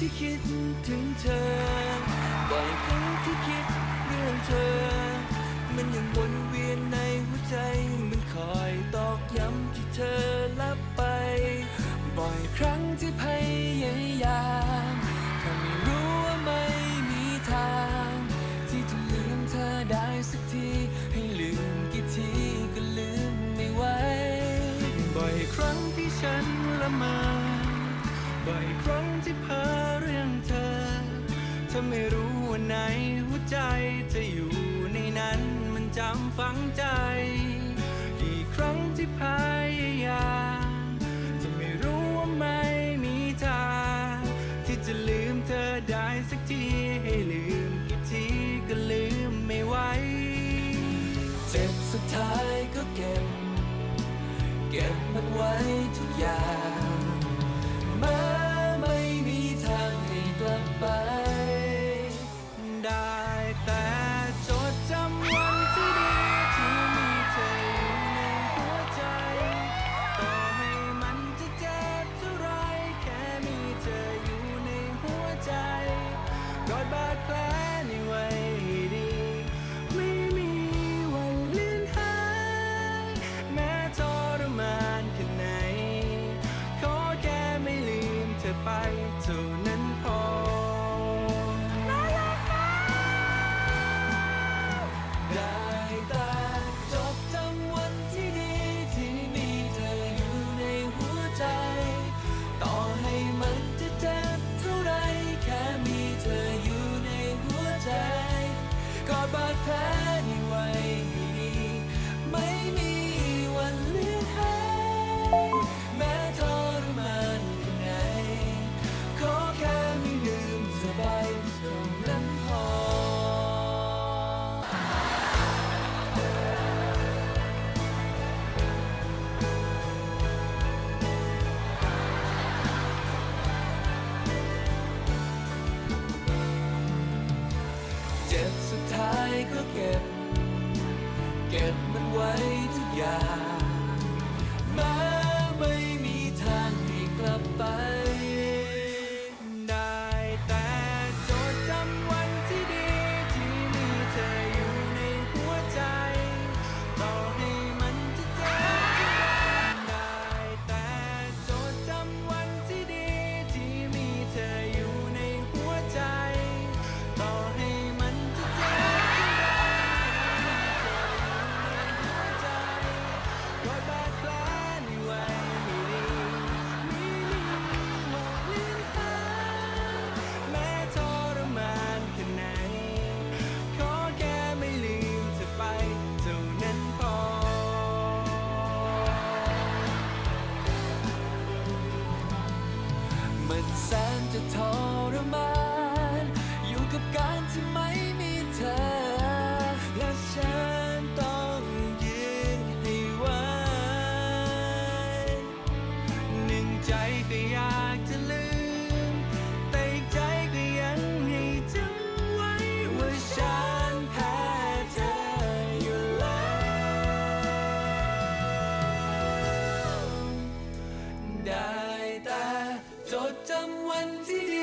ที่คิดถึงเธอ บ่อยครั้งที่คิดเรื่องเธอ มันยังวนเวียนในหัวใจ มันคอยตอกย้ำที่เธอลับไป บ่อยครั้งที่พยายามก็ไม่รู้ว่าไม่มีทาง ที่จะลืมเธอได้สักที ให้ลืมกี่ทีก็ลืมไม่ไหว บ่อยครั้งที่ฉันละเมอ บ่อยครั้งที่เพ้อเรื่องเธอ เธอไม่รู้ว่าไหนหัวใจจะอยู่ในนั้นมันจำฝังใจ กี่ครั้งที่พยายามจะไม่รู้ว่าไม่มีทางที่จะลืมเธอได้สักทีให้ลืมกี่ทีก็ลืมไม่ไหว เจ็บสุดท้าย อ มันแสนจะทรมาน อยู่กับการที่ไม่มีเธอ ได้แ